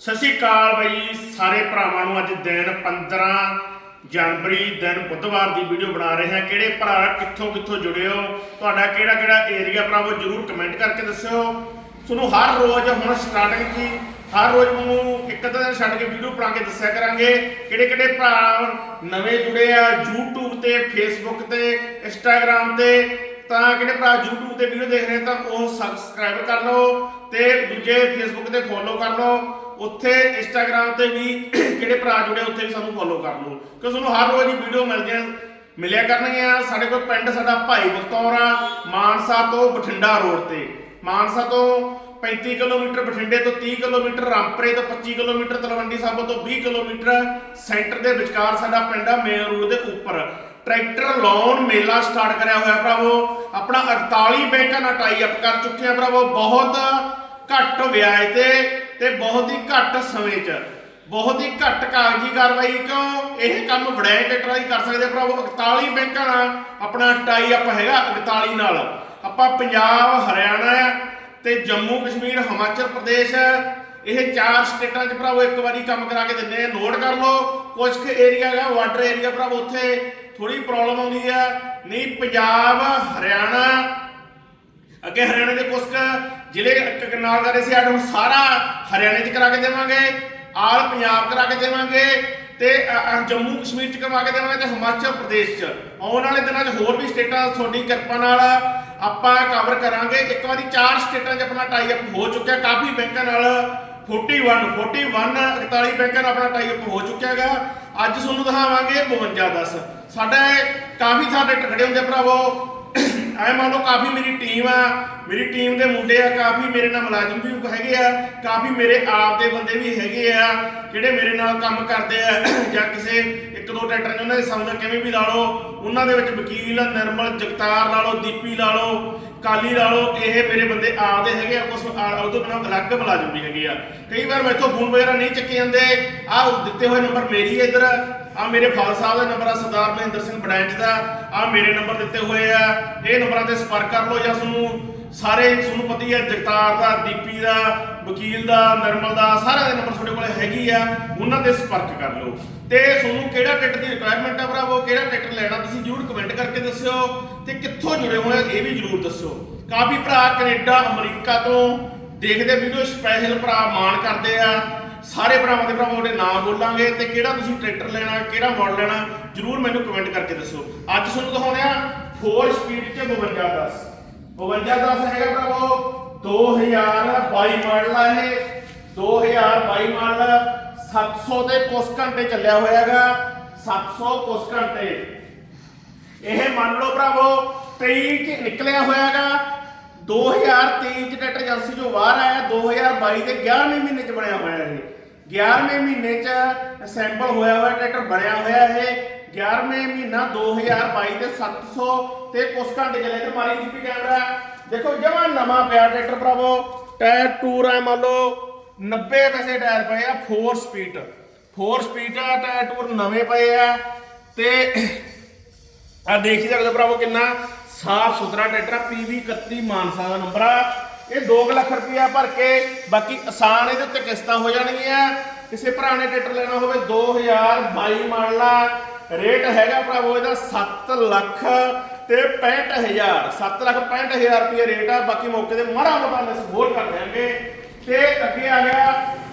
ਸਤਿ ਸ਼੍ਰੀ ਅਕਾਲ ਬਾਈ, ਸਾਰੇ ਭਰਾਵਾਂ ਨੂੰ ਅੱਜ ਦਿਨ 15 ਜਨਵਰੀ, ਦਿਨ ਬੁੱਧਵਾਰ ਦੀ ਵੀਡੀਓ ਬਣਾ ਰਹੇ ਹਾਂ। ਕਿਹੜੇ ਭਰਾ ਕਿੱਥੋਂ ਕਿੱਥੋਂ ਜੁੜੇ ਹੋ? ਤੁਹਾਡਾ ਕਿਹੜਾ ਕਿਹੜਾ ਏਰੀਆ ਭਰਾਵੋ ਜਰੂਰ ਕਮੈਂਟ ਕਰਕੇ ਦੱਸਿਓ। ਤੁਹਾਨੂੰ ਹਰ ਰੋਜ਼ ਹੁਣ ਸਟਾਰਟਿੰਗ ਕੀ ਹਰ ਰੋਜ਼ ਨੂੰ ਇੱਕ ਅੱਧਾ ਦਿਨ ਛੱਡ ਕੇ ਵੀਡੀਓ ਬਣਾ ਕੇ ਦੱਸਿਆ ਕਰਾਂਗੇ। ਕਿਹੜੇ ਕਿਹੜੇ ਭਰਾ ਨਵੇਂ ਜੁੜੇ ਆ YouTube ਤੇ, Facebook ਤੇ, Instagram ਤੇ? ਤਾਂ ਕਿਹੜੇ ਭਰਾ YouTube ਤੇ ਵੀਡੀਓ ਦੇਖ ਰਹੇ ਤਾਂ ਉਹ ਸਬਸਕ੍ਰਾਈਬ ਕਰ ਲਓ ਤੇ ਦੂਜੇ Facebook ਤੇ ਫੋਲੋ ਕਰ ਲਓ। ਉੱਥੇ Instagram ਤੇ ਵੀ ਕਿਹੜੇ ਭਰਾ ਜੁੜੇ, ਉੱਥੇ ਵੀ ਸਾਨੂੰ ਫੋਲੋ ਕਰ ਲਓ। ਕਿਉਂਕਿ ਤੁਹਾਨੂੰ ਹਰ ਰੋਜ਼ ਹੀ ਵੀਡੀਓ ਮਿਲਦੀਆਂ, ਮਿਲਿਆ ਕਰਨਗੀਆਂ। ਸਾਡੇ ਕੋਲ ਪਿੰਡ ਸਾਡਾ ਭਾਈ ਬਖਤੌਰ ਆ, ਮਾਨਸਾ ਤੋਂ ਬਠਿੰਡਾ ਰੋਡ ਤੇ। ਮਾਨਸਾ ਤੋਂ 35 ਕਿਲੋਮੀਟਰ ਬਠਿੰਡੇ ਤੋਂ 30 ਕਿਲੋਮੀਟਰ, ਰਾਮਪਰੇ ਤੋਂ 25 ਕਿਲੋਮੀਟਰ, ਤਲਵੰਡੀ ਸਾਬੋ ਤੋਂ 20 ਕਿਲੋਮੀਟਰ। ਸੈਂਟਰ ਦੇ ਵਿਚਕਾਰ ਸਾਡਾ ਪਿੰਡ ਆ, ਮੇਨ ਰੋਡ ਦੇ ਉੱਪਰ। ਟਰੈਕਟਰ ਲੋਨ ਮੇਲਾ ਸਟਾਰਟ ਕਰਿਆ ਹੋਇਆ ਭਰਾਵੋ। ਆਪਣਾ 48 ਬੈਂਕਾਂ ਨਾਲ ਟਾਈ ਅਪ ਕਰ ਚੁੱਕੇ ਆ ਭਰਾਵੋ। ਬਹੁਤ ਘੱਟ ਵਿਆਜ ਤੇ ਤੇ ਬਹੁਤ ਹੀ ਘੱਟ ਸਮੇਂ 'ਚ। ਬਹੁਤ ਹੀ ਘੱਟ ਕਾਗਜ਼ੀ ਕਾਰਵਾਈ, ਕਿਉਂ? ਇਹ ਕੰਮ ਵੜਾਏ ਟਰੈਕਟਰਾਂ ਹੀ ਕਰ ਸਕਦੇ ਆ ਭਰਾਵੋ। 41 ਬੈਂਕਾਂ ਨਾਲ ਆਪਣਾ ਟਾਈ ਅਪ ਹੈਗਾ 41 ਨਾਲ। ਆਪਾਂ ਪੰਜਾਬ, ਹਰਿਆਣਾ ਤੇ ਜੰਮੂ ਕਸ਼ਮੀਰ, ਹਿਮਾਚਲ ਪ੍ਰਦੇਸ਼, ਇਹ ਚਾਰ ਸਟੇਟਾਂ 'ਚ ਭਰਾਵੋ ਇੱਕ ਵਾਰੀ ਕੰਮ ਕਰਾ ਕੇ ਦਿੰਦੇ ਆ। ਨੋਟ ਕਰ ਲਓ ਕੁਝ ਕੁ ਏਰੀਆ ਹੈਗਾ ਵਾਟਰ ਏਰੀਆ ਭਰਾਵੋ, ਉੱਥੇ ਥੋੜੀ ਪ੍ਰੋਬਲਮ ਆਉਂਦੀ ਆ। ਨਹੀਂ, ਪੰਜਾਬ, ਹਰਿਆਣਾ ਅੱਗੇ ਹਰਿਆਣੇ ਦੇ ਕੁਝ ਕੁ ਜ਼ਿਲ੍ਹੇ ਕ- ਨਾਲ ਕਰੇ ਸੀ ਆਡ ਸਾਰਾ ਹਰਿਆਣੇ 'ਚ ਕਰਾ ਕੇ ਦੇਵਾਂਗੇ, ਆਲ ਪੰਜਾਬ ਕਰਾ ਕੇ ਦੇਵਾਂਗੇ ਤੇ, ਅ- ਅ- ਜੰਮੂ ਕਸ਼ਮੀਰ 'ਚ ਕਰਵਾ ਕੇ ਦੇਵਾਂਗੇ ਤੇ ਹਿਮਾਚਲ ਪ੍ਰਦੇਸ਼ 'ਚ। ਆਉਣ ਵਾਲੇ ਦਿਨਾਂ 'ਚ ਹੋਰ ਵੀ ਸਟੇਟਾਂ ਤੁਹਾਡੀ ਕਿਰਪਾ ਨਾਲ ਆਪਾਂ ਕਵਰ ਕਰਾਂਗੇ। ਇੱਕ ਵਾਰੀ ਚਾਰ ਸਟੇਟਾਂ 'ਚ ਆਪਣਾ ਟਾਈ ਅਪ ਹੋ ਚੁੱਕਿਆ। ਕਾਫੀ ਬੈਂਕਾਂ ਨਾਲ 41 41 41 ਬੈਂਕਾਂ ਨਾਲ ਆਪਣਾ ਟਾਈ ਅਪ ਹੋ ਚੁੱਕਿਆ ਹੈਗਾ। ਅੱਜ ਤੁਹਾਨੂੰ ਦਿਖਾਵਾਂਗੇ 52 10 ਸਾਡਾ ਇਹ ਕਾਫੀ ਸਾਡੇ ਟਕੜੇ ਹੁੰਦੇ ਭਰਾਵੋ। ਐ ਮੰਨ ਲਓ ਕਾਫੀ ਮੇਰੀ ਟੀਮ ਆ, ਮੇਰੀ ਟੀਮ ਦੇ ਮੁੰਡੇ ਆ, ਕਾਫੀ ਮੇਰੇ ਨਾਲ ਮੁਲਾਜ਼ਮ ਵੀ ਹੈਗੇ ਆ, ਕਾਫੀ ਮੇਰੇ ਆਪ ਦੇ ਬੰਦੇ ਵੀ ਹੈਗੇ ਆ, ਜਿਹੜੇ ਮੇਰੇ ਨਾਲ ਕੰਮ ਕਰਦੇ ਆ, ਜਾਂ ਕਿਸੇ ਇੱਕ ਦੋ ਟਰੈਕਟਰ ਨੇ ਉਹਨਾਂ ਦੇ ਸਮਝ ਕਿਵੇਂ ਵੀ ਲਾ ਲਓ, ਉਹਨਾਂ ਦੇ ਵਿੱਚ ਵਕੀਲ ਨਿਰਮਲ, ਜਗਤਾਰ ਲਾ ਲਓ, ਦੀਪੀ ਲਾ ਲਓ, ਕਾਲੀ ਲਾ ਲਓ, ਇਹ ਮੇਰੇ ਬੰਦੇ ਆਪਦੇ ਹੈਗੇ ਆ ਕੁਝ ਉਹਦੇ ਬਿਨਾਂ ਅਲੱਗ ਮੁਲਾਜ਼ਮ ਵੀ ਹੈਗੇ ਆ। ਕਈ ਵਾਰ ਮੈਥੋਂ ਫੋਨ ਵਗੈਰਾ ਨਹੀਂ ਚੱਕੇ ਜਾਂਦੇ, ਆਹ ਦਿੱਤੇ ਹੋਏ ਨੰਬਰ ਮੇਰੀ ਹੈ ਇੱਧਰ ਆ ਮੇਰੇ ਫਾਦਰ ਸਾਹਿਬ ਦਾ ਨੰਬਰ ਆ, ਸਰਦਾਰ ਮਹਿੰਦਰ ਸਿੰਘ ਬੜੈਂਚ ਦਾ। ਆ ਮੇਰੇ ਨੰਬਰ ਦਿੱਤੇ ਹੋਏ ਆ। ਇਹ ਨੰਬਰਾਂ ਤੇ ਸੰਪਰਕ ਕਰ ਲਓ ਜਾਂ ਤੁਹਾਨੂੰ ਸਾਰੇ, ਤੁਹਾਨੂੰ ਪਤਾ ਹੀ ਹੈ ਜਗਤਾਰ ਦਾ ਦੀਪੀ ਦਾ, ਵਕੀਲ ਦਾ, ਨਰਮਲ ਦਾ, ਸਾਰਿਆਂ ਦੇ ਨੰਬਰ ਤੁਹਾਡੇ ਕੋਲ ਹੈਗੀ ਆ। ਉਹਨਾਂ ਤੇ ਸੰਪਰਕ ਕਰ ਲਓ। ਤੇ ਤੁਹਾਨੂੰ ਕਿਹੜਾ ਟਿਕਟ ਦੀ ਰਿਕੁਆਇਰਮੈਂਟ ਆ ਭਰਾਵੋ? ਕਿਹੜਾ ਟਿਕਟ ਲੈਣਾ? ਤੁਸੀਂ ਜਰੂਰ ਕਮੈਂਟ ਕਰਕੇ ਦੱਸਿਓ ਤੇ ਕਿੱਥੋਂ ਜੁੜੇ ਹੋਏ ਇਹ ਵੀ ਜਰੂਰ ਦੱਸਿਓ। ਕਾਫੀ ਭਰਾ ਕੈਨੇਡਾ, ਅਮਰੀਕਾ ਤੋਂ ਦੇਖਦੇ ਵੀਡੀਓ ਸਪੈਸ਼ਲ ਭਰਾ ਮਾਣ ਕਰਦੇ ਆ। ਸਾਰੇ ਭਰਾਵਾਂ ਦੇ ਭਰਾਵਾਂ ਦੇ ਨਾਮ ਬੋਲਾਂਗੇ ਤੇ ਕਿਹੜਾ ਤੁਸੀਂ ਟਰੈਕਟਰ ਲੈਣਾ, ਕਿਹੜਾ ਮਾਡਲ ਲੈਣਾ, ਜਰੂਰ ਮੈਨੂੰ ਕਮੈਂਟ ਕਰਕੇ ਦੱਸਿਓ ਅੱਜ ਤੁਹਾਨੂੰ ਦਿਖਾਉਂਦੇ ਆ 4 ਸਪੀਡ ਚ 52 10 52 10 ਹੈਗਾ ਭਰਾਵੋ 2022 ਮਾਡਲ ਆ ਇਹ। 2022 ਮਾਡਲ 700 ਤੇ ਕੁਛ ਘੰਟੇ ਚੱਲਿਆ ਹੋਇਆ ਹੈਗਾ। 700 ਕੁਛ ਘੰਟੇ। ਇਹ ਮੰਨ ਲਓ ਭਰਾਵੋ 23 ਚ ਨਿਕਲਿਆ ਹੋਇਆ ਹੈਗਾ। 2023 ਚ ਟਰੈਕਟਰ ਏਜੰਸੀ ਚੋਂ ਬਾਹਰ ਆਇਆ 2022 ਦੇ 11ਵੇਂ ਮਹੀਨੇ ਚ ਬਣਿਆ ਹੋਇਆ ਇਹ। 11ਵੇਂ ਮਹੀਨੇ ਚ ਸੈਂਪਲ ਹੋਇਆ ਹੋਇਆ ਟਰੈਕਟਰ ਬਣਿਆ ਹੋਇਆ ਇਹ। 11ਵੇਂ ਮਹੀਨਾ 2022 ਦੇ 700 ਤੇ ਕੁਛ ਘੰਟੇ ਚੱਲੇ ਤੇ ਮਾਰੀ ਜੀਪੀ ਕੈਮਰਾ ਦੇਖੋ, ਜਮਾ ਨਵਾਂ ਪਿਆ ਟਰੈਕਟਰ ਭਰਾਵੋ। ਟਾਇਰ, ਟੂਰ ਹੈ ਮੰਨ ਲਓ 90 ਪੈਸੇ ਟਾਇਰ ਪਏ ਆ 4 ਸਪੀਡ 4 ਸਪੀਡ ਆ, ਟਾਇਰ, ਟੂਰ ਨਵੇਂ ਪਏ ਆ। ਤੇ ਆ ਦੇਖ ਸਕਦੇ ਹੋ ਭਰਾਵੋ ਕਿੰਨਾ ਸਾਫ਼ ਸੁਥਰਾ ਟਰੈਕਟਰ ਆ PV 31 ਮਾਨਸਾ ਦਾ ਨੰਬਰ ਆ। ਇਹ 2 ਲੱਖ ਰੁਪਇਆ ਭਰ ਕੇ, ਬਾਕੀ ਆਸਾਨ ਇਹਦੇ ਉੱਤੇ ਕਿਸ਼ਤਾਂ ਹੋ ਜਾਣਗੀਆਂ। ਕਿਸੇ ਭਰਾ ਨੇ ਟਰੈਕਟਰ ਲੈਣਾ ਹੋਵੇ 2022 ਮਾਡਲ ਆ ਰੇਟ ਹੈਗਾ ਭਰਾਵੋ ਇਹਦਾ 7 ਲੱਖ ਤੇ 65000 7 ਲੱਖ 65000 ਰੁਪਏ ਰੇਟ ਆ। ਬਾਕੀ ਮੌਕੇ ਤੇ ਮਾੜਾ ਮੋਟਾ ਲੈਸ ਹੋਰ ਕਰ ਦਿਆਂਗੇ। ਤੇ ਅੱਗੇ ਆ ਗਿਆ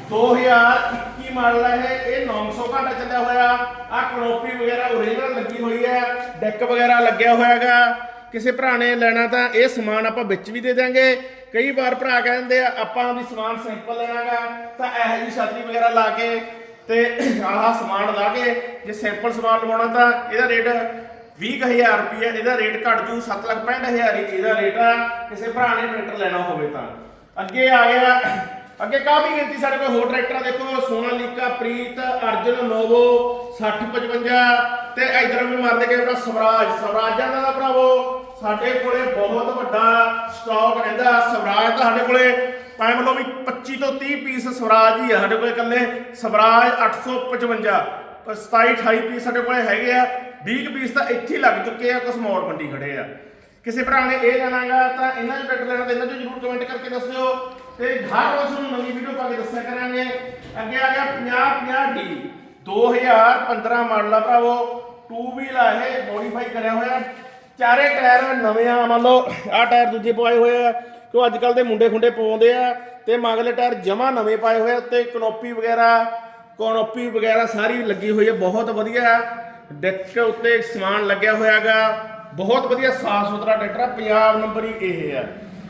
2021 ਮਾਡਲ ਹੈ ਇਹ। ਇਹ 900 ਘੰਟਾ ਚੱਲਿਆ ਹੋਇਆ। ਆ ਕਨੋਪੀ ਵਗੈਰਾ ਓਰੀਜਨਲ ਲੱਗੀ ਹੋਈ ਹੈ। ਡੈਕ ਵਗੈਰਾ ਲੱਗਿਆ ਹੋਇਆ ਹੈਗਾ ਕਿਸੇ ਭਰਾ ਨੇ ਲੈਣਾ ਤਾਂ ਇਹ ਸਮਾਨ ਆਪਾਂ ਵਿੱਚ ਵੀ ਦੇ ਦਾਂਗੇ ਕਈ ਵਾਰ ਭਰਾ ਕਹਿੰਦੇ ਆ, ਆਪਾਂ ਵੀ ਸਮਾਨ ਸਿੰਪਲ ਲੈਣਾਗਾ, ਤਾਂ ਇਹੋ ਜਿਹੀ ਛਤਰੀ ਵਗੈਰਾ ਲਾ ਕੇ ਤੇ ਆਹ ਸਮਾਨ ਲਾ ਕੇ ਜੇ ਸਿੰਪਲ ਸਮਾਨ ਲਵਾਉਣਾ ਤਾਂ ਇਹਦਾ ਰੇਟ 20000 ਰੁਪਏ ਇਹਦਾ ਰੇਟ ਘਟ ਜੂ 765000 ਹੀ, ਇਹਦਾ ਰੇਟ ਆ, ਕਿਸੇ ਭਰਾ ਨੇ ਟਰੈਕਟਰ ਲੈਣਾ ਹੋਵੇ ਤਾਂ। ਅੱਗੇ ਆ ਗਿਆ ਅੱਗੇ ਕਾਫੀ ਗਿਣਤੀ ਸਾਡੇ ਕੋਲ ਹੋਰ ਟਰੈਕਟਰਾਂ ਆ, ਦੇਖੋ ਸੋਨਾਲੀਕਾ ਪ੍ਰੀਤ ਅਰਜਨ ਨੋਵੋ 6055 ਤੇ ਇਧਰ ਵੀ ਮਾਰਦੇ ਕੇ ਆਪਣਾ ਸਵਰਾਜ। ਸਵਰਾਜਾਂ ਦਾ ਭਰਾਵੋ ਸਾਡੇ ਕੋਲੇ ਬਹੁਤ ਵੱਡਾ ਸਟਾਕ ਰਹਿੰਦਾ। ਸਵਰਾਜ ਤਾਂ ਸਾਡੇ ਕੋਲੇ ਪਾਇਮ ਲੋ ਵੀ 25 ਤੋਂ 30 ਪੀਸ ਸਵਰਾਜ ਹੀ ਆ। ਸਾਡੇ ਕੋਲੇ ਇਕੱਲੇ ਸਵਰਾਜ 855 ਪਰ 27 28 ਪੀਸ ਸਾਡੇ ਕੋਲੇ ਹੈਗੇ ਆ। 20 ਕੁ ਪੀਸ ਤਾਂ ਇੱਥੇ ਲੱਗ ਚੁੱਕੇ ਆ ਕੁਝ ਮੋੜ ਮੰਡੀ ਖੜੇ ਆ। ਕਿਸੇ ਭਰਾ ਨੇ ਇਹ ਲੈਣਾਗਾ ਤਾਂ ਇਹਨਾਂ ਚੋਂ ਟਰੈਕਟਰ ਲੈਣਾ ਤਾਂ ਇਹਨਾਂ ਚੋਂ ਜਰੂਰ ਕਮੈਂਟ ਕਰਕੇ ਦੱਸਿਓ। ਤੇ ਹਰ ਰੋਜ਼ ਨੂੰ ਨਵੀਂ ਵੀਡੀਓ ਪਾ ਕੇ ਦੱਸਿਆ ਕਰਾਂਗੇ। ਅੱਗੇ ਆ ਗਿਆ 50 50 ਡੀ 2015 ਮਾਡਲ ਆ ਭਰਾਵੋ। 2 ਵੀਲ ਆ ਇਹ ਮੋਡੀਫਾਈ ਕਰਿਆ ਹੋਇਆ। ਚਾਰੇ ਟਾਇਰ ਨਵੇਂ ਆ, ਮੰਨ ਲਓ ਆ ਟਾਇਰ ਦੂਜੇ ਪਵਾਏ ਹੋਏ ਆ। ਕਿਉਂ ਅੱਜ ਕੱਲ ਦੇ ਮੁੰਡੇ ਖੁੰਡੇ ਪਵਾਉਂਦੇ ਆ ਤੇ ਮਗਲੇ ਟਾਇਰ ਜਮਾ ਨਵੇਂ ਪਾਏ ਹੋਏ ਆ, ਉੱਤੇ ਕਨੋਪੀ ਵਗੈਰਾ। ਕਨੋਪੀ ਵਗੈਰਾ ਸਾਰੀ ਲੱਗੀ ਹੋਈ ਹੈ ਬਹੁਤ ਵਧੀਆ। ਡੈਕ ਉੱਤੇ ਸਮਾਨ ਲੱਗਿਆ ਹੋਇਆਗਾ। ਬਹੁਤ ਵਧੀਆ ਸਾਫ਼ ਸੁਥਰਾ ਟਰੈਕਟਰ ਆ, ਪੰਜਾਬ ਨੰਬਰ ਹੀ ਇਹ ਹੈ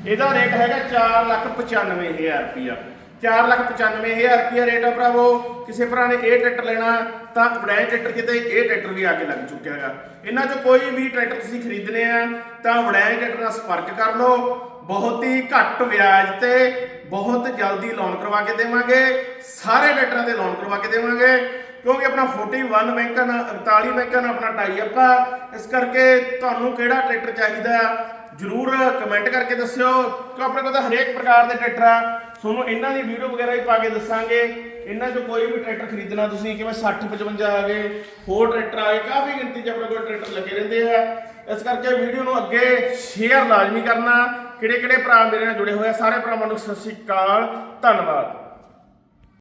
ਇਹਦਾ ਰੇਟ ਹੈਗਾ 495000 ਰੁਪਿਆ 495000 ਰੁਪਿਆ ਰੇਟ ਆ ਭਰਾਵੋ। ਕਿਸੇ ਭਰਾ ਨੇ ਇਹ ਟਰੈਕਟਰ ਲੈਣਾ ਤਾਂ ਬੜਾਈ ਟਰੈਕਟਰ ਕਿਤੇ, ਇਹ ਟਰੈਕਟਰ ਵੀ ਆ ਕੇ ਲੱਗ ਚੁੱਕਿਆ ਹੈਗਾ। ਇਹਨਾਂ ਚੋਂ ਕੋਈ ਵੀ ਟਰੈਕਟਰ ਤੁਸੀਂ ਖਰੀਦਨੇ ਆ, ਤਾਂ ਬੜਾਈ ਟਰੈਕਟਰ ਨਾਲ ਸੰਪਰਕ ਕਰ ਲਓ। ਬਹੁਤ ਹੀ ਘੱਟ ਵਿਆਜ ਤੇ ਬਹੁਤ ਜਲਦੀ ਲੋਨ ਕਰਵਾ ਕੇ ਦੇਵਾਂਗੇ। ਸਾਰੇ ਟਰੈਕਟਰਾਂ ਦੇ ਲੋਨ ਕਰਵਾ ਕੇ ਦੇਵਾਂਗੇ। ਕਿਉਂਕਿ ਆਪਣਾ 41 ਬੈਂਕਾਂ ਨਾਲ 48 ਬੈਂਕਾਂ ਨਾਲ ਆਪਣਾ ਟਾਈ ਅਪ ਆ। ਇਸ ਕਰਕੇ ਤੁਹਾਨੂੰ ਕਿਹੜਾ ਟਰੈਕਟਰ ਚਾਹੀਦਾ? ਜਰੂਰ ਕਮੈਂਟ ਕਰਕੇ ਦੱਸਿਓ। ਕਿ ਆਪਣੇ ਕੋਲ ਤਾਂ ਹਰੇਕ ਪ੍ਰਕਾਰ ਦੇ ਟਰੈਕਟਰ ਆ। ਤੁਹਾਨੂੰ ਇਹਨਾਂ ਦੀ ਵੀਡੀਓ ਵਗੈਰਾ ਵੀ ਪਾ ਕੇ ਦੱਸਾਂਗੇ। ਇਹਨਾਂ 'ਚੋਂ ਕੋਈ ਵੀ ਟਰੈਕਟਰ ਖਰੀਦਣਾ ਤੁਸੀਂ, ਕਿਵੇਂ 60 55 ਆ ਗਏ, ਹੋਰ ਟਰੈਕਟਰ ਆ ਗਏ, ਕਾਫੀ ਗਿਣਤੀ 'ਚ ਆਪਣੇ ਕੋਲ ਟਰੈਕਟਰ ਲੱਗੇ ਰਹਿੰਦੇ ਆ। ਇਸ ਕਰਕੇ ਵੀਡੀਓ ਨੂੰ ਅੱਗੇ ਸ਼ੇਅਰ ਲਾਜ਼ਮੀ ਕਰਨਾ। ਕਿਹੜੇ ਕਿਹੜੇ ਭਰਾ ਮੇਰੇ ਨਾਲ ਜੁੜੇ ਹੋਏ ਆ, ਸਾਰੇ ਭਰਾਵਾਂ ਨੂੰ ਸਤਿ ਸ਼੍ਰੀ ਅਕਾਲ, ਧੰਨਵਾਦ।